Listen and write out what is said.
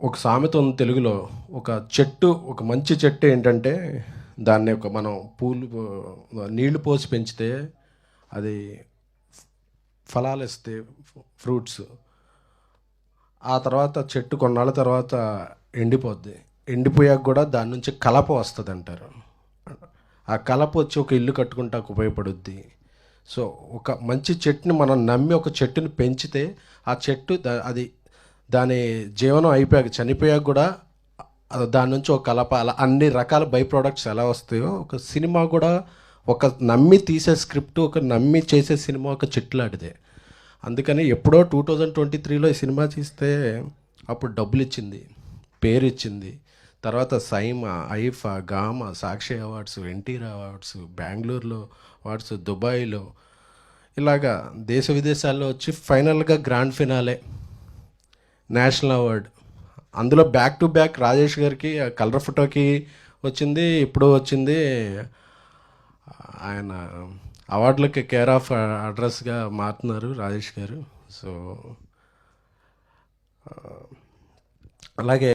ఒక సామెత ఉంది తెలుగులో ఒక చెట్టు ఒక మంచి చెట్టు ఏంటంటే దాన్ని ఒక మనం పూలు పో- నీళ్ళు పోసి పెంచితే అది ఫలాలు ఇస్తే ఫ్రూట్స్. ఆ తర్వాత చెట్టు కొన్నాళ్ళ తర్వాత ఎండిపోద్ది. ఎండిపోయాక కూడా దాని నుంచి కలప వస్తుంది అంటారు. ఆ కలప వచ్చి ఒక ఇల్లు కట్టుకుంటాకు ఉపయోగపడుద్ది. సో ఒక మంచి చెట్టుని మనం నమ్మి ఒక చెట్టుని పెంచితే ఆ చెట్టు అది దాని జీవనం అయిపోయాక చనిపోయాక కూడా దాని నుంచి ఒక కలప అలా అన్ని రకాల బై ప్రోడక్ట్స్ ఎలా వస్తాయో ఒక సినిమా కూడా ఒక నమ్మి తీసే స్క్రిప్ట్ ఒక నమ్మి చేసే సినిమా ఒక చెట్టు అందుకని ఎప్పుడో టూ థౌజండ్ ట్వంటీ త్రీలో ఈ సినిమా తీస్తే అప్పుడు డబ్బులు ఇచ్చింది పేరు ఇచ్చింది. తర్వాత SIIMA IIFA Gama Sakshi awards NTR awards బెంగళూరులో అవార్డ్స్ దుబాయ్లో ఇలాగా దేశ విదేశాల్లో వచ్చి ఫైనల్గా గ్రాండ్ ఫినాలే. National award. అందులో బ్యాక్ టు బ్యాక్ రాజేష్ గారికి ఆ కలర్ ఫోటోకి వచ్చింది ఇప్పుడు వచ్చింది. ఆయన అవార్డులకి కేర్ ఆఫ్ అడ్రస్గా మారుతున్నారు రాజేష్ గారు. సో అలాగే